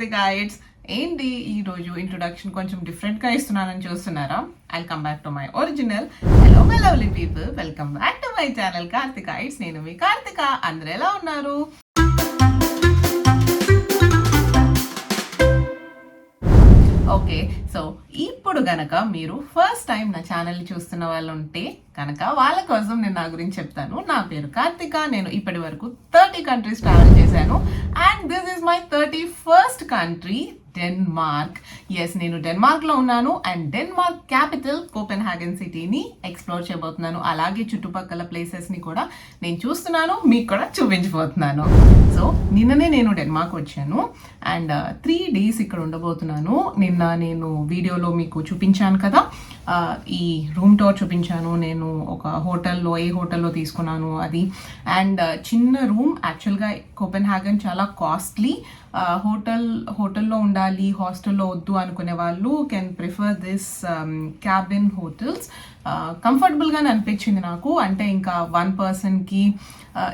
Channel Karthik ఏంటి ఈ రోజు ఇంట్రొడక్షన్ కొంచెం డిఫరెంట్గా ఇస్తున్నానని చూస్తున్నారా? I come back to my original hello my lovely people welcome back to my channel Karthika it's నేను మీ కార్తిక. అందరూ ఎలా ఉన్నారు? ఓకే. సో ఇప్పుడు గనక మీరు ఫస్ట్ టైం నా ఛానల్ చూస్తున్న వాళ్ళు ఉంటే కనుక వాళ్ళ కోసం నేను నా గురించి చెప్తాను. నా పేరు కార్తిక. నేను ఇప్పటి వరకు థర్టీ కంట్రీస్ ట్రావెల్ చేశాను. And this is my thirty first country Denmark. Yes నేను డెన్మార్క్లో ఉన్నాను and Denmark capital Copenhagen సిటీని ఎక్స్ప్లోర్ చేయబోతున్నాను. అలాగే చుట్టుపక్కల ప్లేసెస్ని కూడా నేను చూస్తున్నాను మీకు కూడా చూపించబోతున్నాను. సో నిన్ననే నేను డెన్మార్క్ వచ్చాను అండ్ త్రీ డేస్ ఇక్కడ ఉండబోతున్నాను. నిన్న నేను వీడియోలో మీకు చూపించాను కదా uh, ఈ రూమ్ టోర్ చూపించాను. నేను ఒక హోటల్లో ఏ హోటల్లో తీసుకున్నాను అది. అండ్ uh, చిన్న రూమ్ యాక్చువల్గా కోపెన్ హ్యాగన్ చాలా కాస్ట్లీ uh, హోటల్ హోటల్లో ఉండాలి హాస్టల్లో వద్దు అనుకునే వాళ్ళు can prefer this cabin hotels కంఫర్టబుల్గానే అనిపించింది నాకు. అంటే ఇంకా వన్ పర్సన్కి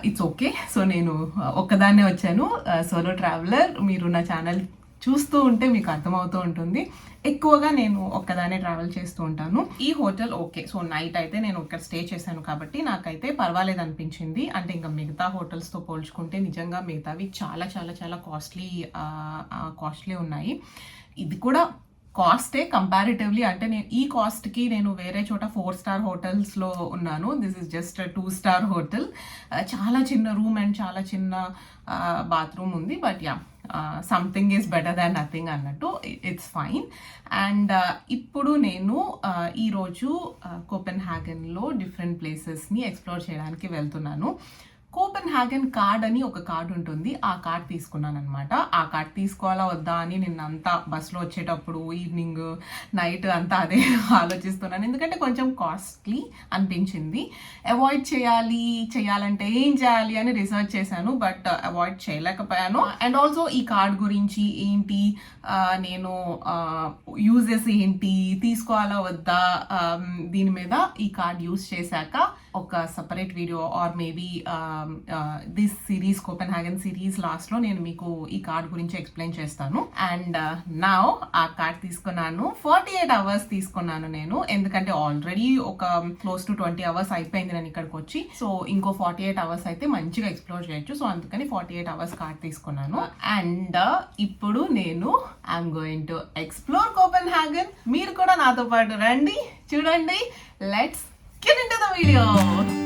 ఇట్స్ ఓకే సో నేను uh, ఒక్కదాన్నే వచ్చాను. Uh, సోలో ట్రావెలర్ మీరు నా ఛానల్ చూస్తూ ఉంటే మీకు అర్థమవుతూ ఉంటుంది. ఎక్కువగా నేను ఒక్కదానే ట్రావెల్ చేస్తూ ఉంటాను. ఈ హోటల్ ఓకే సో నైట్ అయితే నేను ఒక్కడ స్టే చేశాను కాబట్టి నాకైతే పర్వాలేదు అనిపించింది. అంటే ఇంకా మిగతా హోటల్స్తో పోల్చుకుంటే నిజంగా మిగతావి చాలా చాలా చాలా కాస్ట్లీ కాస్ట్లీ ఉన్నాయి. ఇది కూడా కాస్టే కంపారిటివ్లీ అంటే నేను ఈ కాస్ట్కి నేను వేరే చోట ఫోర్ స్టార్ హోటల్స్లో ఉన్నాను. This is just two star hotel చాలా చిన్న రూమ్ అండ్ చాలా చిన్న బాత్రూమ్ ఉంది. But yeah something is better than nothing అన్నట్టు ఇట్స్ ఫైన్ అండ్ ఇప్పుడు నేను ఈరోజు కోపెన్ హ్యాగన్లో డిఫరెంట్ ప్లేసెస్ని ఎక్స్ప్లోర్ చేయడానికి వెళ్తున్నాను. కూపన్ హ్యాగన్ కార్డ్ అని ఒక కార్డ్ ఉంటుంది. ఆ కార్డ్ తీసుకున్నాను అనమాట ఆ కార్డ్ తీసుకోవాలా వద్దా అని నిన్న అంతా బస్సులో వచ్చేటప్పుడు ఈవినింగ్ నైట్ అంతా అదే ఆలోచిస్తున్నాను. ఎందుకంటే కొంచెం కాస్ట్లీ అనిపించింది. అవాయిడ్ చేయాలి చేయాలంటే ఏం చేయాలి అని రీసెర్చ్ చేశాను బట్ అవాయిడ్ చేయలేకపోయాను. అండ్ ఆల్సో ఈ కార్డ్ గురించి ఏంటి నేను యూజెస్ ఏంటి తీసుకోవాలా వద్దా దీని మీద ఈ కార్డ్ యూజ్ చేశాక ఒక separate video or maybe this series Copenhagen series లాస్ట్లో నేను మీకు ఈ కార్డ్ గురించి ఎక్స్ప్లెయిన్ చేస్తాను. అండ్ నా uh, ఆ కార్డ్ తీసుకున్నాను. ఫార్టీ ఎయిట్ అవర్స్ తీసుకున్నాను నేను. ఎందుకంటే ఆల్రెడీ ఒక క్లోజ్ టు ట్వంటీ అవర్స్ అయిపోయింది నేను ఇక్కడికి వచ్చి. సో ఇంకో ఫార్టీ ఎయిట్ అవర్స్ అయితే మంచిగా ఎక్స్ప్లోర్ చేయొచ్చు. సో అందుకని ఫార్టీ ఎయిట్ అవర్స్ కార్డ్ తీసుకున్నాను అండ్ uh, ఇప్పుడు నేను I'm going to explore Copenhagen మీరు కూడా నాతో పాటు రండి చూడండి. Let's get into the video.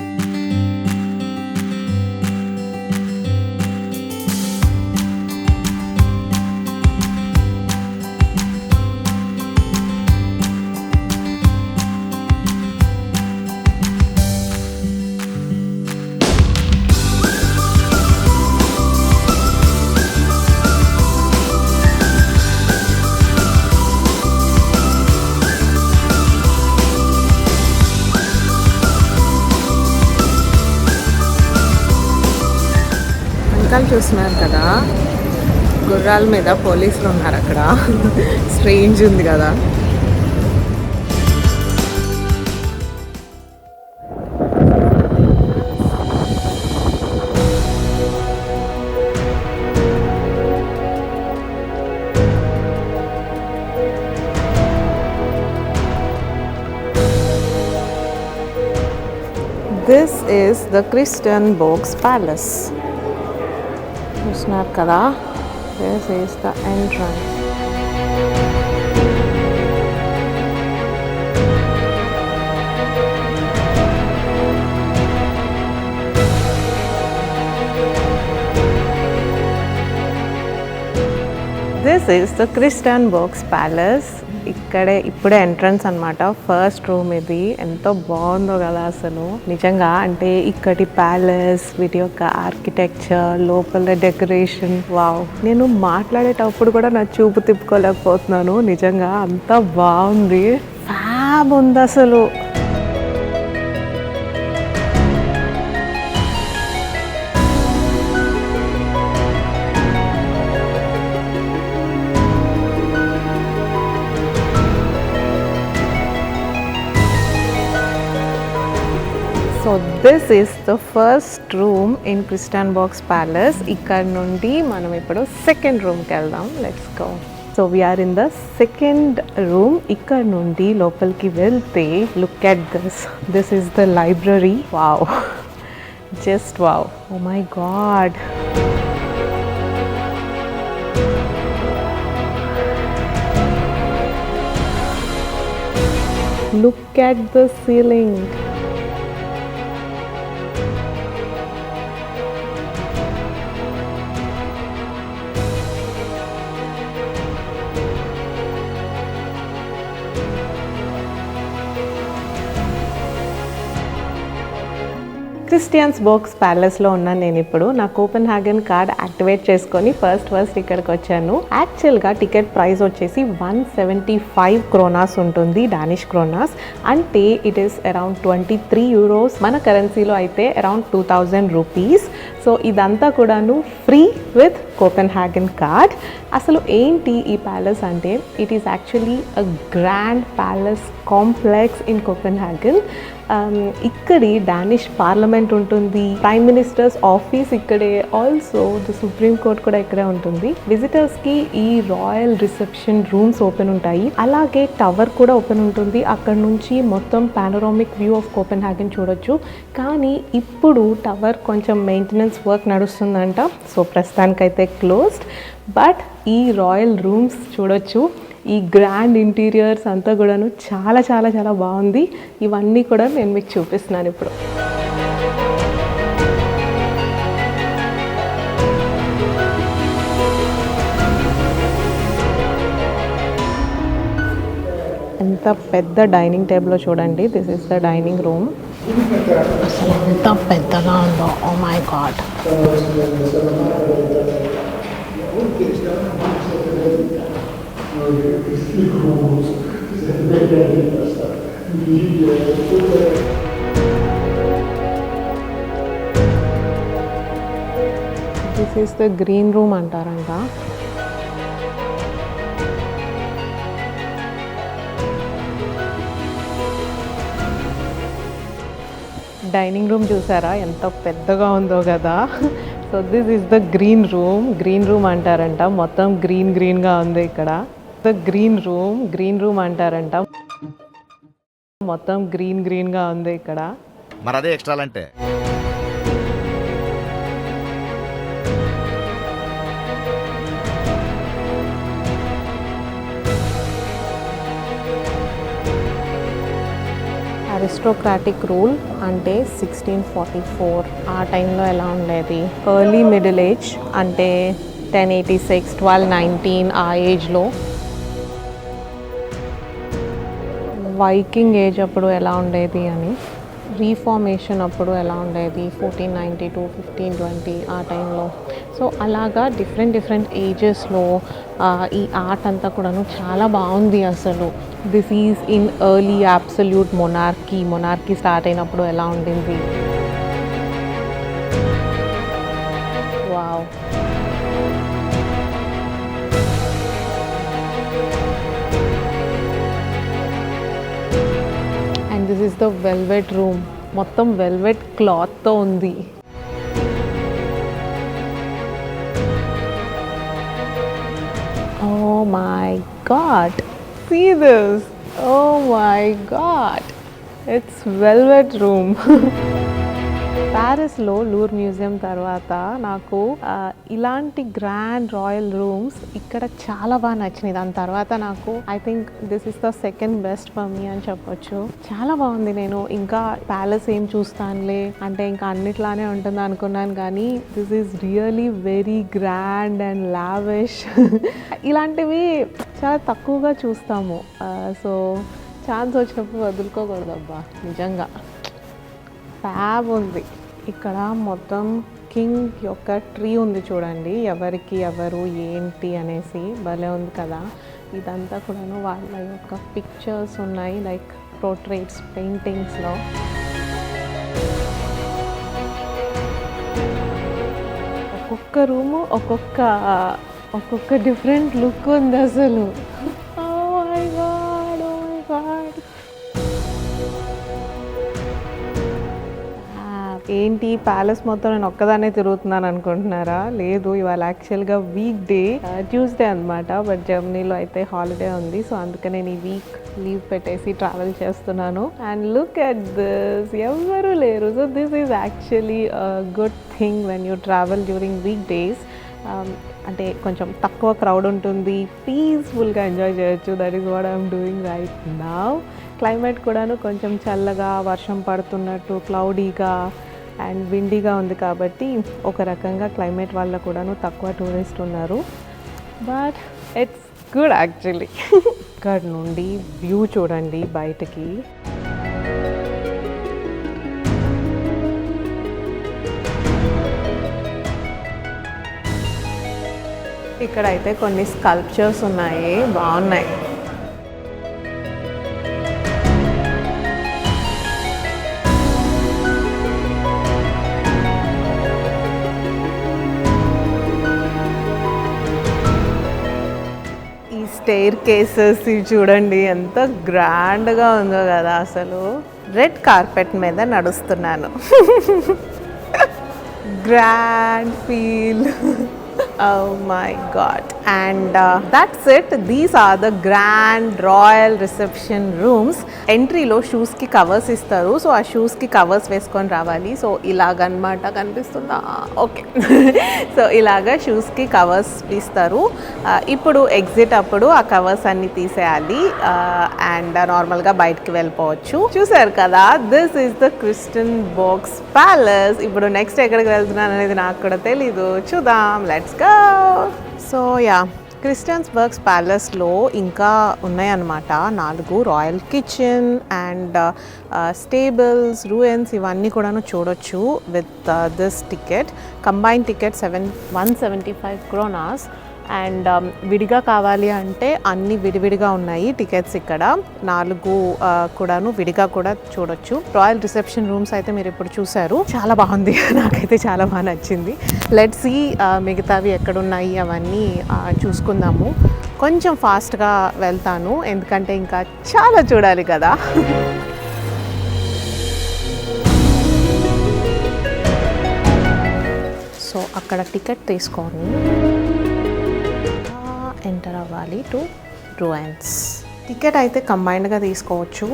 వెనకాల చూస్తున్నారు కదా గుర్రాల మీద పోలీసులు ఉన్నారు అక్కడ. స్ట్రేంజ్ ఉంది కదా. This is the Christiansborg palace చూస్తున్నారు కదా. This is the entrance this is the Christiansborg palace. ఇక్కడే ఇప్పుడే ఎంట్రన్స్ అన్నమాట. ఫస్ట్ రూమ్ ఇది. ఎంతో బాగుందో కదా అసలు. నిజంగా అంటే ఇక్కడి ప్యాలెస్ వీటి యొక్క ఆర్కిటెక్చర్ లోపల డెకరేషన్. వావ్. నేను మాట్లాడేటప్పుడు కూడా నా చూపు తిప్పుకోలేకపోతున్నాను. నిజంగా అంత బాగుంది. ఫ్యాబ్ ఉంది అసలు. So this is the first room in Christiansborg palace ఇక్కడ నుండి మనం ఇప్పుడు సెకండ్ రూమ్కి వెళ్దాం. Let's go so we're in the second room ఇక్కడ నుండి లోపలికి వెళ్తే look at this this is the library wow just wow oh my god Look at the ceiling. Christiansborg ప్యాలెస్లో ఉన్నాను నేను ఇప్పుడు. నా కూపన్ హ్యాగన్ కార్డ్ యాక్టివేట్ చేసుకొని ఫస్ట్ ఫస్ట్ ఇక్కడికి వచ్చాను. యాక్చువల్గా టికెట్ ప్రైస్ వచ్చేసి వన్ సెవెంటీ ఫైవ్ క్రోనాస్ ఉంటుంది డానిష్ క్రోనాస్ అంటే it is around twenty three euros మన కరెన్సీలో అయితే around two thousand rupees so ఇదంతా కూడాను free with Copenhagen card అసలు ఏంటి ఈ ప్యాలెస్ అంటే? It is actually a grand palace complex in Copenhagen Um, ఇక్కడి డానిష్ పార్లమెంట్ ఉంటుంది. ప్రైమ్ మినిస్టర్స్ ఆఫీస్ ఇక్కడే. ఆల్సో ద సుప్రీం కోర్ట్ కూడా ఇక్కడే ఉంటుంది. విజిటర్స్కి ఈ రాయల్ రిసెప్షన్ రూమ్స్ ఓపెన్ ఉంటాయి. అలాగే టవర్ కూడా ఓపెన్ ఉంటుంది. అక్కడ నుంచి మొత్తం panoramic view of Copenhagen చూడొచ్చు. కానీ ఇప్పుడు టవర్ కొంచెం మెయింటెనెన్స్ వర్క్ నడుస్తుందంట. సో ప్రస్తుతానికైతే క్లోజ్డ్ బట్ ఈ రాయల్ రూమ్స్ చూడొచ్చు. ఈ గ్రాండ్ ఇంటీరియర్స్ అంతా కూడాను చాలా చాలా చాలా బాగుంది. ఇవన్నీ కూడా నేను మీకు చూపిస్తున్నాను ఇప్పుడు. ఎంత పెద్ద డైనింగ్ టేబుల్లో చూడండి. This is the dining room అసలు ఎంత పెద్దగా ఉందో. ఓ my God this is the green room అంటారంట. డైనింగ్ రూమ్ చూసారా? ఎంత పెద్దగా ఉందో కదా. So this is the green room green room అంటారంట. మొత్తం గ్రీన్ గ్రీన్గా ఉంది ఇక్కడ. The green room green room అంటారంట. మొత్తం గ్రీన్ గ్రీన్గా ఉంది ఇక్కడ. మరి అదే ఎక్స్ట్రా అంటే? అరిస్టోక్రాటిక్ రూల్ అంటే సిక్స్టీన్ ఫార్టీ ఫోర్ ఆ టైంలో ఎలా ఉండేది? ఎర్లీ మిడిల్ ఏజ్ అంటే ten eighty six twelve nineteen ఆ ఏజ్లో వైకింగ్ ఏజ్ అప్పుడు ఎలా ఉండేది అని రీఫార్మేషన్ అప్పుడు ఎలా ఉండేది fourteen ninety two fifteen twenty ఆ టైంలో సో అలాగా డిఫరెంట్ డిఫరెంట్ ఏజెస్లో ఈ ఆర్ట్ అంతా కూడాను చాలా బాగుంది అసలు. This is in early absolute monarchy monarchy start అయినప్పుడు ఎలా ఉండింది? Wow and is the velvet room మొత్తం వెల్వెట్ క్లాత్తో ఉంది. ఓ my god see this oh my god it's velvet room ప్యారిస్లో Louvre museum తర్వాత నాకు ఇలాంటి గ్రాండ్ రాయల్ రూమ్స్ ఇక్కడ చాలా బాగా నచ్చినాయి. దాని తర్వాత నాకు I think this is the second best for me అని చెప్పొచ్చు. చాలా బాగుంది. నేను ఇంకా ప్యాలెస్ ఏం చూస్తానులే అంటే ఇంకా అన్నిట్లానే ఉంటుంది అనుకున్నాను కానీ this is really very grand and lavish ఇలాంటివి చాలా తక్కువగా చూస్తాము. సో ఛాన్స్ వచ్చినప్పుడు వదులుకోకూడదు అబ్బా నిజంగా. ఫ్యాబ్ ఉంది. ఇక్కడ మొత్తం కింగ్ యొక్క ట్రీ ఉంది చూడండి. ఎవరికి ఎవరు ఏంటి అనేసి భలే ఉంది కదా. ఇదంతా కూడాను వాళ్ళ యొక్క పిక్చర్స్ ఉన్నాయి లైక్ పోర్ట్రేట్స్ పెయింటింగ్స్లో ఒక్కొక్క రూము ఒక్కొక్క ఒక్కొక్క డిఫరెంట్ లుక్ ఉంది అసలు. ఏంటి ప్యాలెస్ మొత్తం నేను ఒక్కదానే తిరుగుతున్నాను అనుకుంటున్నారా? లేదు ఇవాళ యాక్చువల్గా వీక్ డే ట్యూస్డే అనమాట బట్ జర్మనీలో అయితే హాలిడే ఉంది సో అందుకే నేను ఈ వీక్ లీవ్ పెట్టేసి ట్రావెల్ చేస్తున్నాను. అండ్ లుక్ అట్ దిస్ ఎవరు లేరు. So this is actually good thing when you travel during week days అంటే కొంచెం తక్కువ క్రౌడ్ ఉంటుంది పీస్ఫుల్గా ఎంజాయ్ చేయొచ్చు. That is what I'm doing right నా క్లైమేట్ కూడాను కొంచెం చల్లగా వర్షం పడుతున్నట్టు క్లౌడీగా అండ్ విండీగా ఉంది కాబట్టి ఒక రకంగా క్లైమేట్ వల్ల కూడాను తక్కువ టూరిస్ట్ ఉన్నారు. బట్ ఇట్స్ గుడ్ యాక్చువల్లీ ఇక్కడ నుండి వ్యూ చూడండి బయటకి. ఇక్కడ అయితే కొన్ని స్కల్ప్చర్స్ ఉన్నాయి బాగున్నాయి. స్టెయిర్ కేసెస్ ఇవి చూడండి ఎంత గ్రాండ్గా ఉందో కదా అసలు. రెడ్ కార్పెట్ మీద నడుస్తున్నాను. Grand feel oh my god. And uh, that's it. These are the grand royal reception rooms. ఎంట్రీలో షూస్కి కవర్స్ ఇస్తారు. సో ఆ షూస్కి కవర్స్ వేసుకొని రావాలి. సో ఇలాగనమాట కనిపిస్తుందా? ఓకే సో ఇలాగ షూస్కి కవర్స్ ఇస్తారు. Uh, ఇప్పుడు ఎగ్జిట్ అప్పుడు ఆ కవర్స్ అన్ని తీసేయాలి. Uh, అండ్ నార్మల్గా uh, బయటికి వెళ్ళిపోవచ్చు. చూసారు కదా? This is the Christiansborg palace ఇప్పుడు నెక్స్ట్ ఎక్కడికి వెళ్తున్నాను అనేది నాకు కూడా తెలీదు. చూద్దాం. Let's go so ya Christiansborg ప్యాలెస్లో ఇంకా ఉన్నాయన్నమాట. నాలుగు royal kitchen and stables ruins ఇవన్నీ కూడాను చూడొచ్చు with this ticket combine ticket seven one seventy five kroner and um, విడిగా కావాలి అంటే అన్ని విడివిడిగా ఉన్నాయి టికెట్స్ ఇక్కడ. నాలుగు కూడాను విడిగా కూడా చూడొచ్చు. రాయల్ రిసెప్షన్ రూమ్స్ అయితే మీరు ఇప్పుడు చూసారు చాలా బాగుంది. నాకైతే చాలా బాగా నచ్చింది. లెట్ సి మిగతావి ఎక్కడున్నాయి అవన్నీ చూసుకుందాము. కొంచెం ఫాస్ట్గా వెళ్తాను. ఎందుకంటే ఇంకా చాలా చూడాలి కదా. సో అక్కడ టికెట్ తీసుకోండి తీసుకోవాలి టు రూయన్స్ టికెట్ అయితే కంబైన్డ్గా తీసుకోవచ్చు.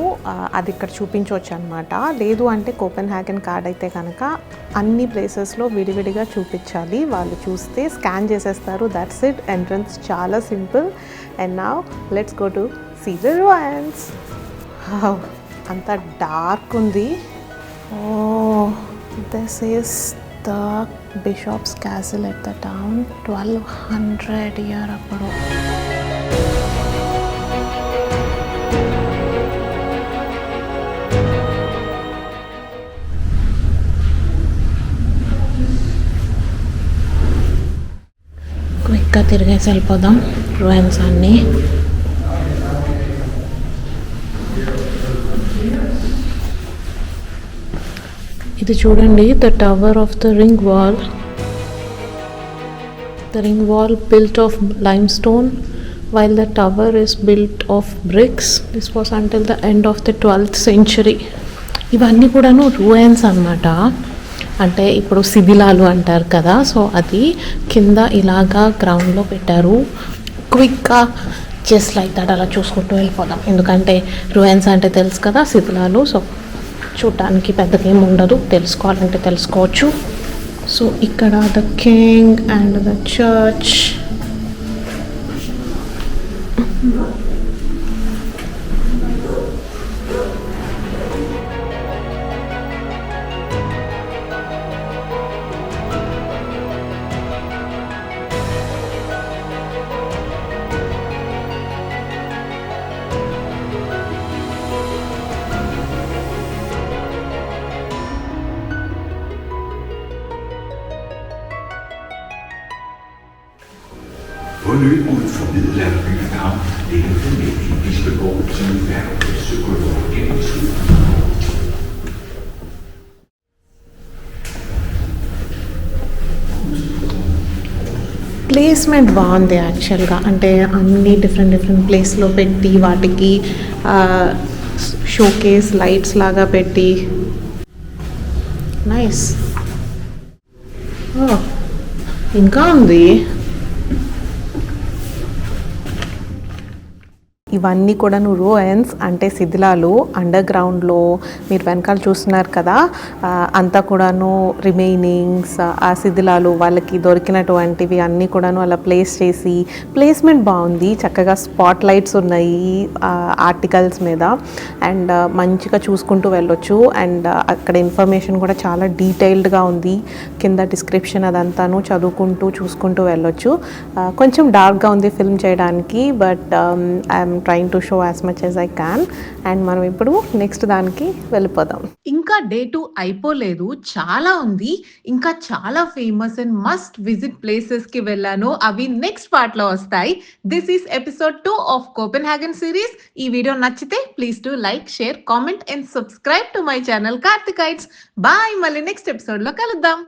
అది ఇక్కడ చూపించవచ్చు అనమాట లేదు అంటే కోపెన్ హ్యాగన్ కార్డ్ అయితే కనుక అన్ని ప్లేసెస్లో విడివిడిగా చూపించాలి. వాళ్ళు చూస్తే స్కాన్ చేసేస్తారు. దట్స్ ఇట్ ఎంట్రన్స్ చాలా సింపుల్ అండ్ నా let's go to see the ruins అంత డార్క్ ఉంది. ఓ this is the bishop's castle at the town twelve hundred year అప్పుడు. క్విక్గా తిరిగేసి వెళ్ళిపోదాం రూయన్స్ అన్నీ. ఇది చూడండి the tower of the ring wall the ring wall built of limestone while the tower is built of bricks this was until the end of the twelfth century ఇవన్నీ కూడాను రూయన్స్ అన్నమాట. అంటే ఇప్పుడు శిథిలాలు అంటారు కదా సో అది కింద ఇలాగా గ్రౌండ్లో పెట్టారు. క్విక్గా జస్ట్ లైక్ దట్ అలా చూసుకుంటూ వెళ్ళిపోదాం. ఎందుకంటే రూయన్స్ అంటే తెలుసు కదా శిథిలాలు సో చూడటానికి పెద్దగా ఏమి ఉండదు. తెలుసుకోవాలంటే తెలుసుకోవచ్చు. సో ఇక్కడ the king and the church placement బాగుంది యాక్చువల్గా అంటే అన్ని డిఫరెంట్ డిఫరెంట్ ప్లేస్లో పెట్టి వాటికి షోకేస్ లైట్స్ లాగా పెట్టి. నైస్ oh, ఇంకా ఉంది. ఇవన్నీ కూడాను రోయన్స్ అంటే శిథిలాలు అండర్ గ్రౌండ్లో మీరు వెనకాల చూస్తున్నారు కదా అంతా కూడాను రిమైనింగ్స్ ఆ శిథిలాలు వాళ్ళకి దొరికినటువంటివి అన్నీ కూడాను అలా ప్లేస్ చేసి ప్లేస్మెంట్ బాగుంది చక్కగా స్పాట్ లైట్స్ ఉన్నాయి ఆర్టికల్స్ మీద. అండ్ మంచిగా చూసుకుంటూ వెళ్ళొచ్చు. అండ్ అక్కడ ఇన్ఫర్మేషన్ కూడా చాలా డీటెయిల్డ్గా ఉంది. కింద డిస్క్రిప్షన్ అదంతాను చదువుకుంటూ చూసుకుంటూ వెళ్ళొచ్చు. కొంచెం డార్క్గా ఉంది ఫిల్మ్ చేయడానికి but I'm um, trying to show as much as I can and మనం ఇప్పుడు నెక్స్ట్ దానికి వెళ్ళిపోదాం. ఇంకా డే టూ అయిపోలేదు. చాలా ఉంది. ఇంకా చాలా ఫేమస్ అండ్ మస్ట్ విజిట్ ప్లేసెస్కి వెళ్ళాను. అవి నెక్స్ట్ పార్ట్లో వస్తాయి. This is episode two of Copenhagen series ఈ వీడియో నచ్చితే please to like share comment and subscribe to my channel కార్తికైట్స్ bye మళ్ళీ నెక్స్ట్ ఎపిసోడ్లో కలుద్దాం.